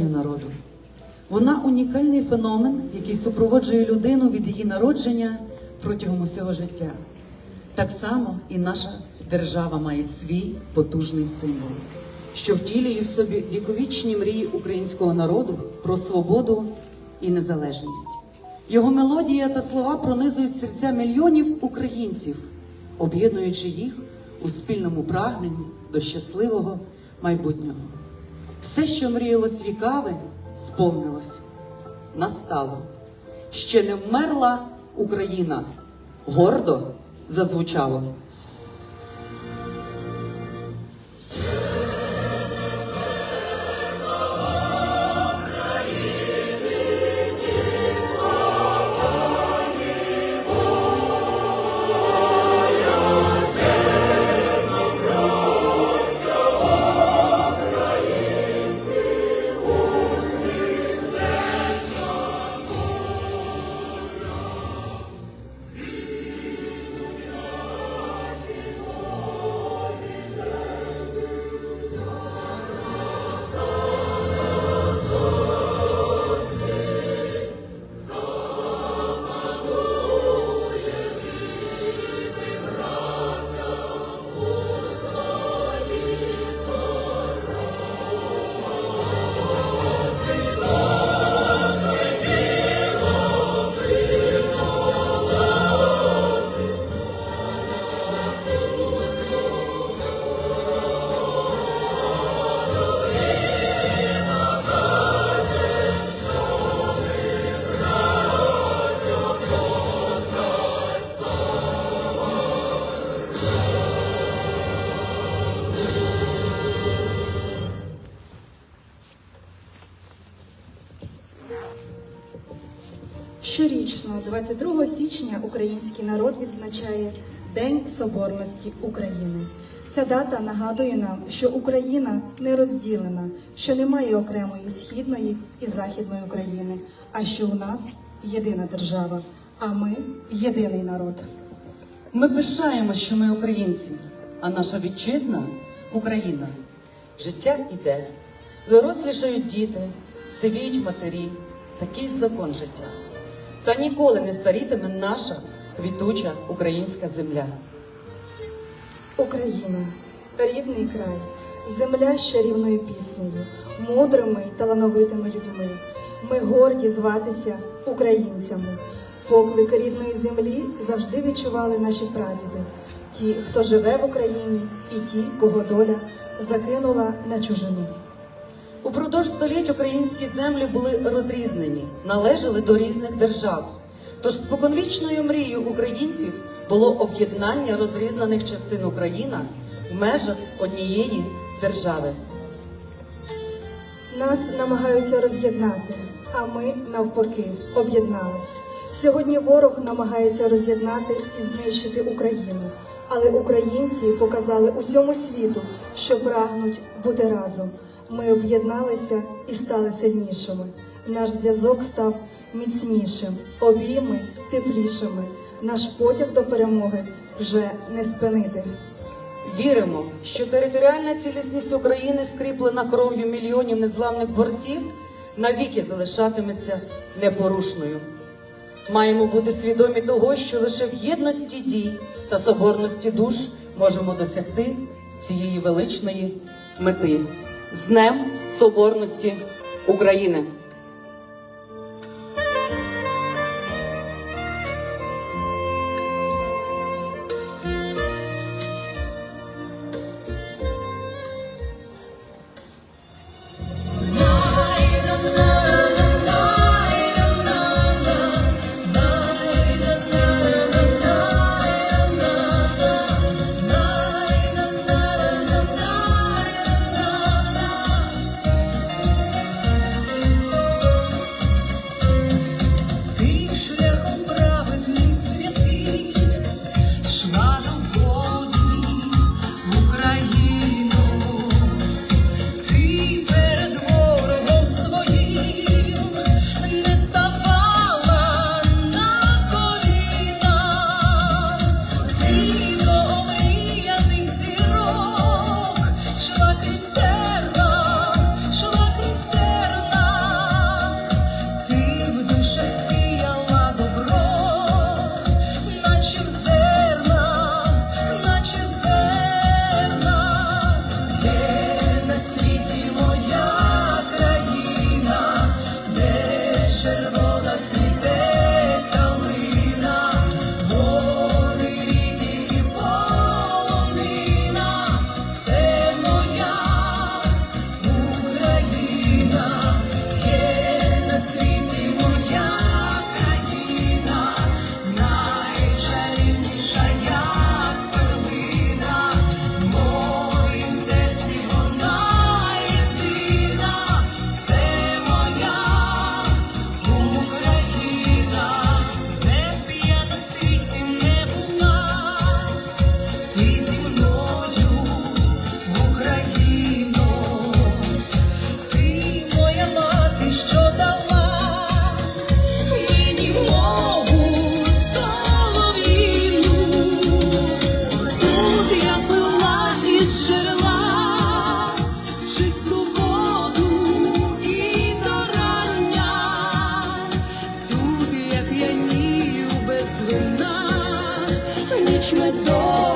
народу. Вона унікальний феномен, який супроводжує людину від її народження протягом усього життя. Так само і наша держава має свій потужний символ, що втілює в собі віковічні мрії українського народу про свободу і незалежність. Його мелодія та слова пронизують серця мільйонів українців, об'єднуючи їх у спільному прагненні до щасливого майбутнього. Все, що мріялось вікави, сповнилось, настало. Ще не вмерла Україна, гордо зазвучало. 22 січня, український народ відзначає День Соборності України. Ця дата нагадує нам, що Україна не розділена, що немає окремої східної і західної України, а що у нас єдина держава, а ми єдиний народ. Ми пишаємось, що ми українці, а наша вітчизна Україна. Життя іде, дорослішають діти, сивіють матері, такий закон життя. Та ніколи не старітиме наша квітуча українська земля. Україна, рідний край, земля з чарівною піснею, мудрими й талановитими людьми. Ми горді зватися українцями. Поклик рідної землі завжди відчували наші прадіди, ті, хто живе в Україні, і ті, кого доля закинула на чужину. Упродовж століть українські землі були розрізнені, належали до різних держав. Тож споконвічною мрією українців було об'єднання розрізнених частин України в межах однієї держави. Нас намагаються роз'єднати, а ми навпаки об'єднались. Сьогодні ворог намагається роз'єднати і знищити Україну, але українці показали усьому світу, що прагнуть бути разом. Ми об'єдналися і стали сильнішими. Наш зв'язок став міцнішим, обійми теплішими. Наш потяг до перемоги вже не спинити. Віримо, що територіальна цілісність України, скріплена кров'ю мільйонів незламних борців, навіки залишатиметься непорушною. Маємо бути свідомі того, що лише в єдності дій та соборності душ можемо досягти цієї величної мети з Днем Соборності України. Idźmy do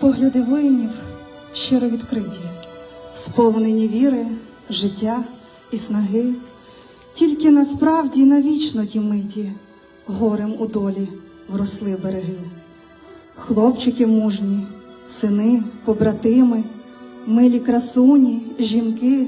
Погляди воїнів щиро відкриті, сповнені віри, життя і снаги. Тільки насправді навічно ті миті горем у долі вросли береги. Хлопчики мужні, сини, побратими, милі красуні, жінки,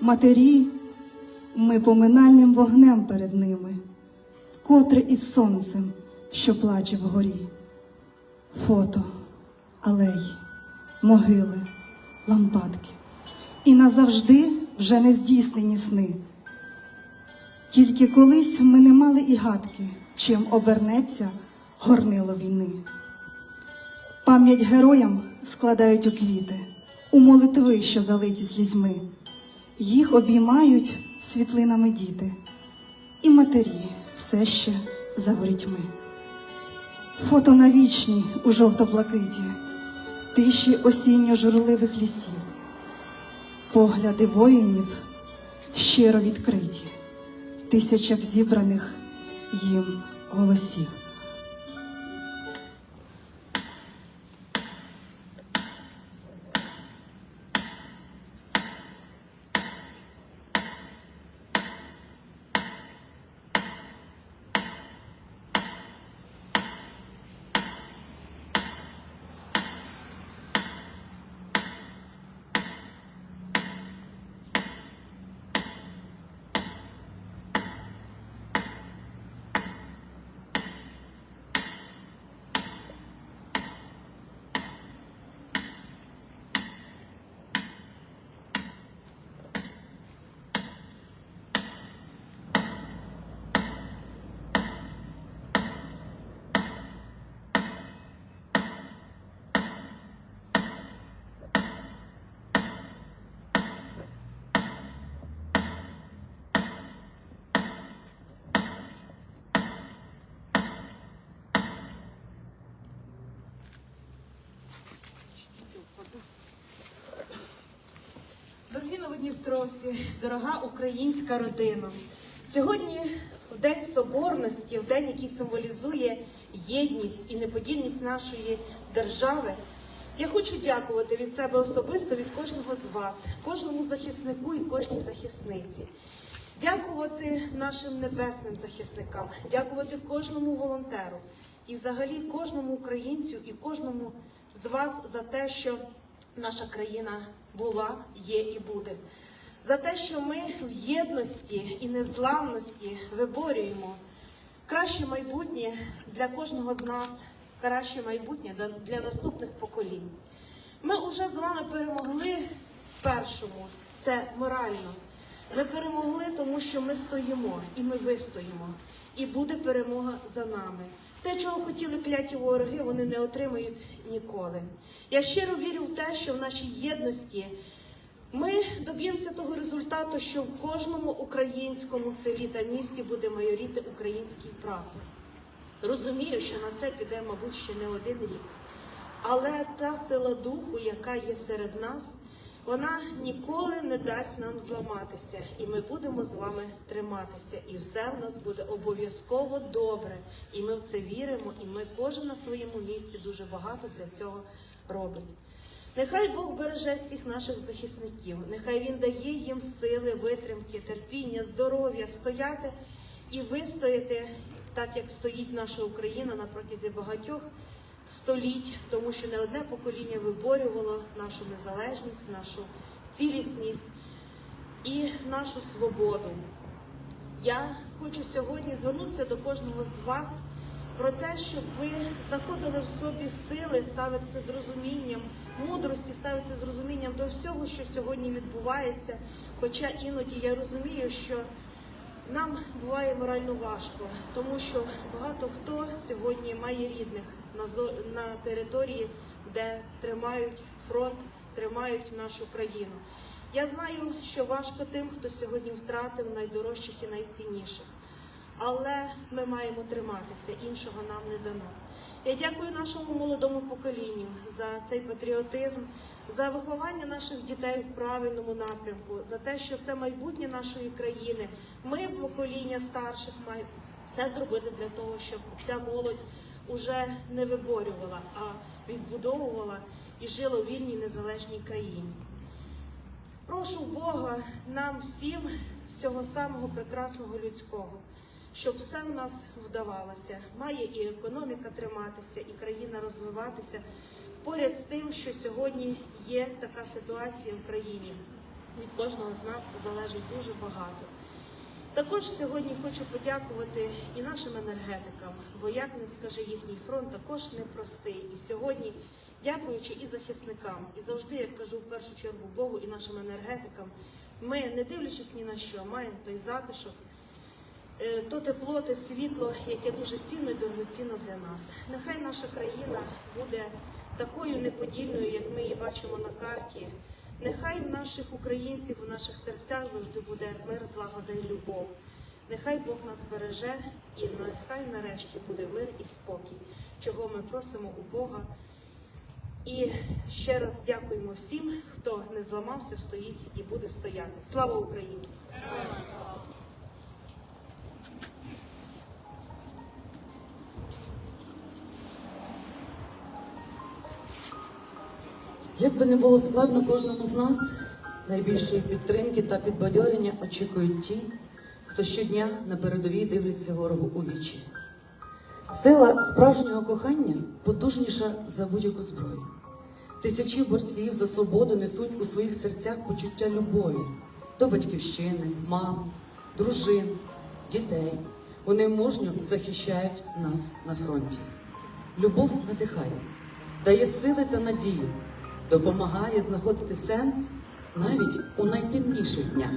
матері, ми поминальним вогнем перед ними, котре із сонцем, що плаче вгорі. Фото, алеї, могили, лампадки. І назавжди вже не здійснені сни. Тільки колись ми не мали і гадки, чим обернеться горнило війни. Пам'ять героям складають у квіти, у молитви, що залиті слізьми. Їх обіймають світлинами діти, і матері все ще за ворітьми. Фото навічні у жовто-блакиті, тиші осінньо-журливих лісів, погляди воїнів щиро відкриті, тисячах зібраних їм голосів. Дорогі новодністровці, дорога українська родина. Сьогодні в День Соборності, в день, який символізує єдність і неподільність нашої держави. Я хочу дякувати від себе особисто, від кожного з вас, кожному захиснику і кожній захисниці. Дякувати нашим небесним захисникам, дякувати кожному волонтеру і взагалі кожному українцю і кожному з вас за те, що наша країна була, є і буде. За те, що ми в єдності і незламності виборюємо краще майбутнє для кожного з нас, краще майбутнє для- наступних поколінь. Ми вже з вами перемогли першому, це морально. Ми перемогли, тому що ми стоїмо і ми вистоїмо. І буде перемога за нами. Те, чого хотіли кляті вороги, вони не отримають ніколи. Я щиро вірю в те, що в нашій єдності ми доб'ємося того результату, що в кожному українському селі та місті буде майоріти український прапор. Розумію, що на це піде, мабуть, ще не один рік. Але та сила духу, яка є серед нас, Вона ніколи не дасть нам зламатися, і ми будемо з вами триматися. І все в нас буде обов'язково добре. І ми в це віримо, і ми кожен на своєму місці дуже багато для цього робить. Нехай Бог береже всіх наших захисників, нехай Він дає їм сили, витримки, терпіння, здоров'я, стояти і вистояти так, як стоїть наша Україна на протязі багатьох століть, тому що не одне покоління виборювало нашу незалежність, нашу цілісність і нашу свободу. Я хочу сьогодні звернутися до кожного з вас про те, щоб ви знаходили в собі сили, ставитися з розумінням, мудрості, ставитися з розумінням до всього, що сьогодні відбувається. Хоча іноді я розумію, що нам буває морально важко, тому що багато хто сьогодні має рідних на території, де тримають фронт, тримають нашу країну. Я знаю, що важко тим, хто сьогодні втратив найдорожчих і найцінніших. Але ми маємо триматися, іншого нам не дано. Я дякую нашому молодому поколінню за цей патріотизм, за виховання наших дітей в правильному напрямку, за те, що це майбутнє нашої країни. Ми, покоління старших, маємо все зробити для того, щоб ця молодь уже не виборювала, а відбудовувала і жила у вільній незалежній країні. Прошу Бога нам всім всього самого прекрасного людського, щоб все в нас вдавалося. Має і економіка триматися, і країна розвиватися. Поряд з тим, що сьогодні є така ситуація в країні. Від кожного з нас залежить дуже багато. Також сьогодні хочу подякувати і нашим енергетикам, бо як не скаже їхній фронт, також непростий. І сьогодні, дякуючи і захисникам, і завжди, як кажу, в першу чергу Богу і нашим енергетикам, ми, не дивлячись ні на що, маємо той затишок, то тепло, те світло, яке дуже цінно і дорогоцінно для нас. Нехай наша країна буде такою неподільною, як ми її бачимо на карті. Нехай в наших українців, у наших серцях завжди буде мир, злагода і любов. Нехай Бог нас береже і нехай нарешті буде мир і спокій, чого ми просимо у Бога. І ще раз дякуємо всім, хто не зламався, стоїть і буде стояти. Слава Україні! Як би не було складно кожному з нас, найбільшої підтримки та підбадьорення очікують ті, хто щодня на передовій дивляться ворогу у вічі. Сила справжнього кохання потужніша за будь-яку зброю. Тисячі борців за свободу несуть у своїх серцях почуття любові до батьківщини, мам, дружин, дітей. Вони мужньо захищають нас на фронті. Любов надихає, дає сили та надію, допомагає знаходити сенс навіть у найтемніших днях.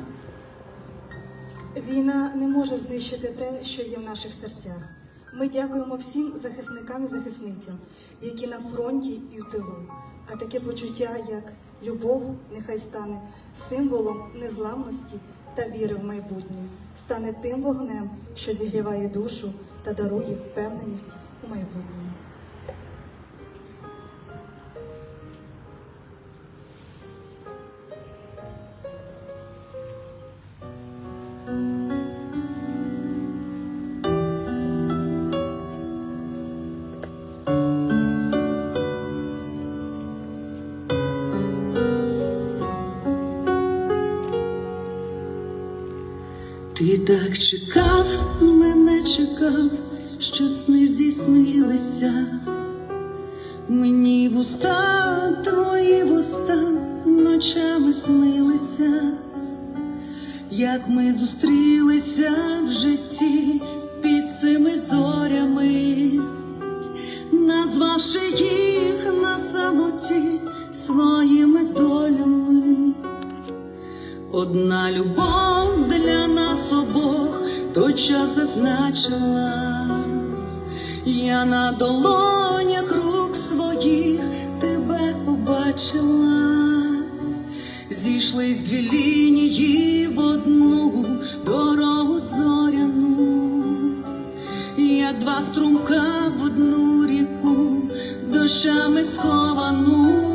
Війна не може знищити те, що є в наших серцях. Ми дякуємо всім захисникам і захисницям, які на фронті і в тилу. А таке почуття, як любов, нехай стане символом незламності та віри в майбутнє, стане тим вогнем, що зігріває душу та дарує впевненість у майбутньому. Так чекав, мене чекав, що сни здійснилися. Мені вуста, твої вуста ночами снилися, як ми зустрілися в житті під цими зорями, назвавши їх на самоті своїми долями. Одна любов для нас обох той час зазначила, я на долонях рук своїх тебе побачила, зійшлись дві лінії в одну дорогу зоряну, як два струмка в одну ріку, дощами сховану.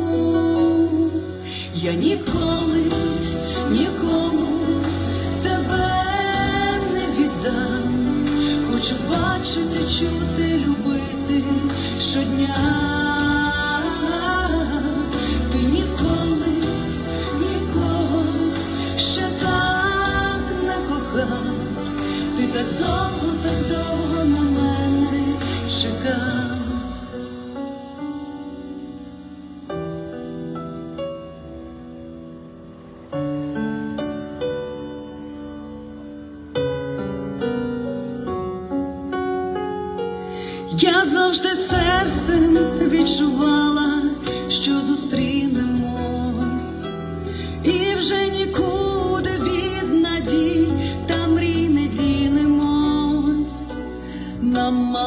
Я ніколи бачити, чути, любити щодня.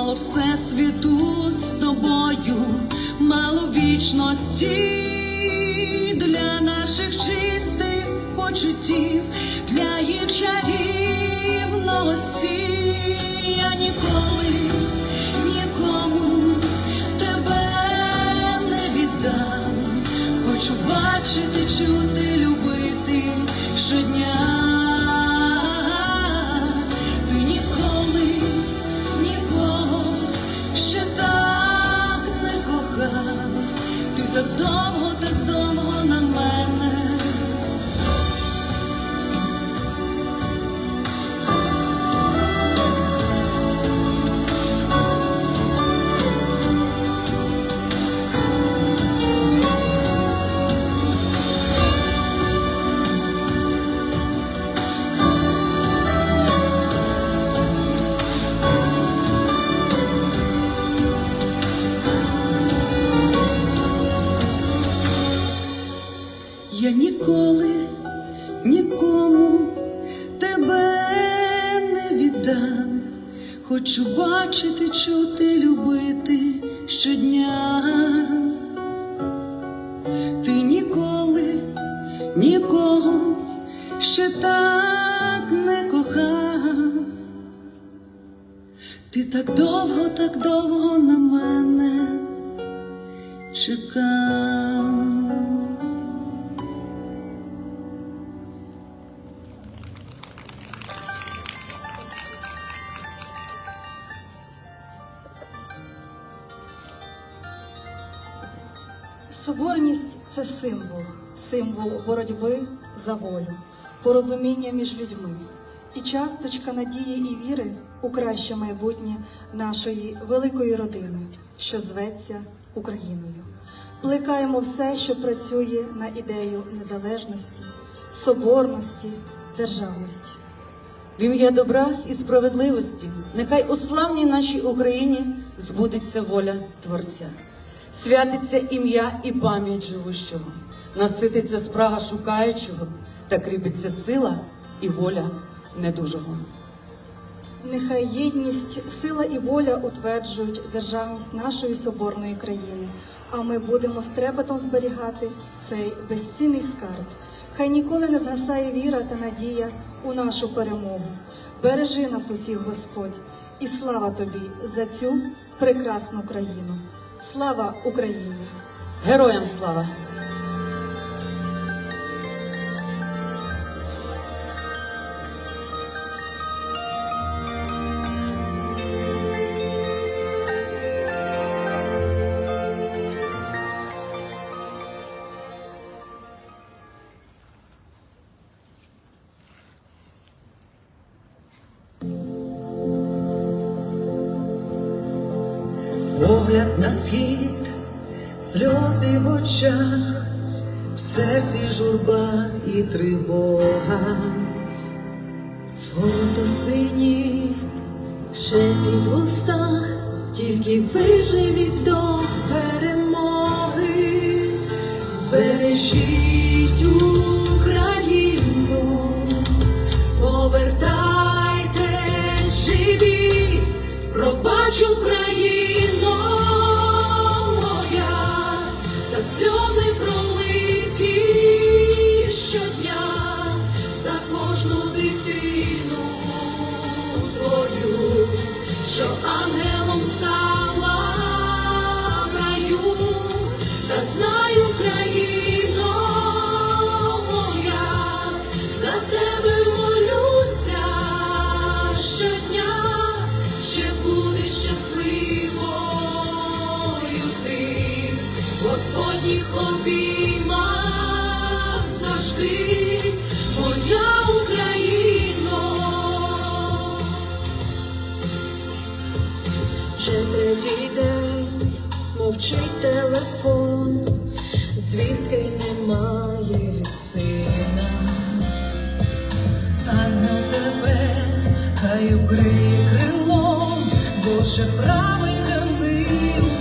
Мало все світу з тобою, мало вічності для наших чистих почуттів, для їх чарівності. Я ніколи нікому тебе не віддам. Хочу бачити, чути, любити щодня. Чекав. Соборність це символ, символ боротьби за волю, порозуміння між людьми і часточка надії і віри у краще майбутнє нашої великої родини, що зветься Україною. Плекаємо все, що працює на ідею незалежності, соборності, державності. В ім'я добра і справедливості, нехай у славній нашій Україні збудеться воля Творця, святиться ім'я і пам'ять живущого, насититься спрага шукаючого та кріпиться сила і воля недужого. Нехай єдність, сила і воля утверджують державність нашої соборної країни, а ми будемо з трепетом зберігати цей безцінний скарб. Хай ніколи не згасає віра та надія у нашу перемогу. Бережи нас усіх, Господь, і слава тобі за цю прекрасну країну. Слава Україні! Героям слава! Погляд на схід, сльози в очах, в серці журба і тривога. Фото сині, шепіт в устах, тільки виживіть до перемоги, збережіть Україну, повертайтесь живі, пробач Україно кожну твою, що ангелом стала Гри крилом, Боже правий хранив.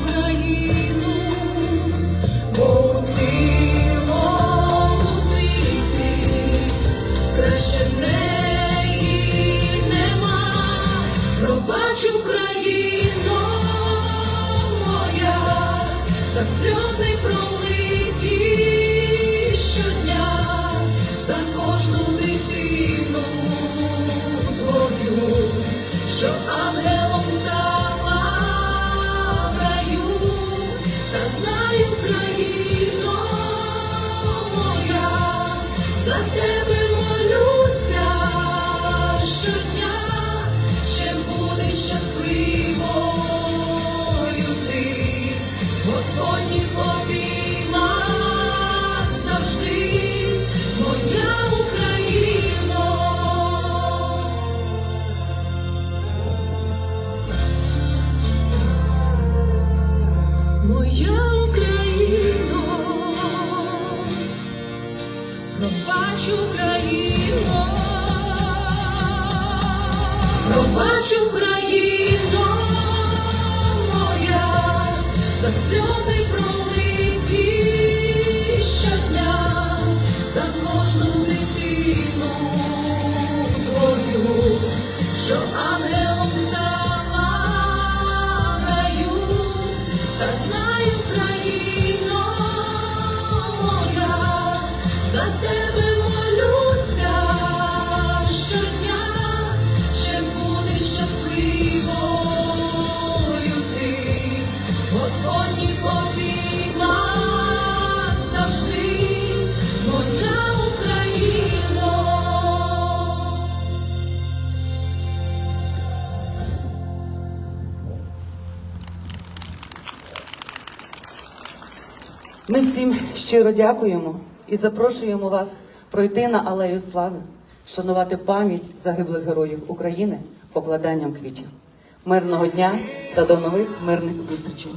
Ми всім щиро дякуємо і запрошуємо вас пройти на алею слави, шанувати пам'ять загиблих героїв України покладанням квітів. Мирного дня та до нових мирних зустрічей.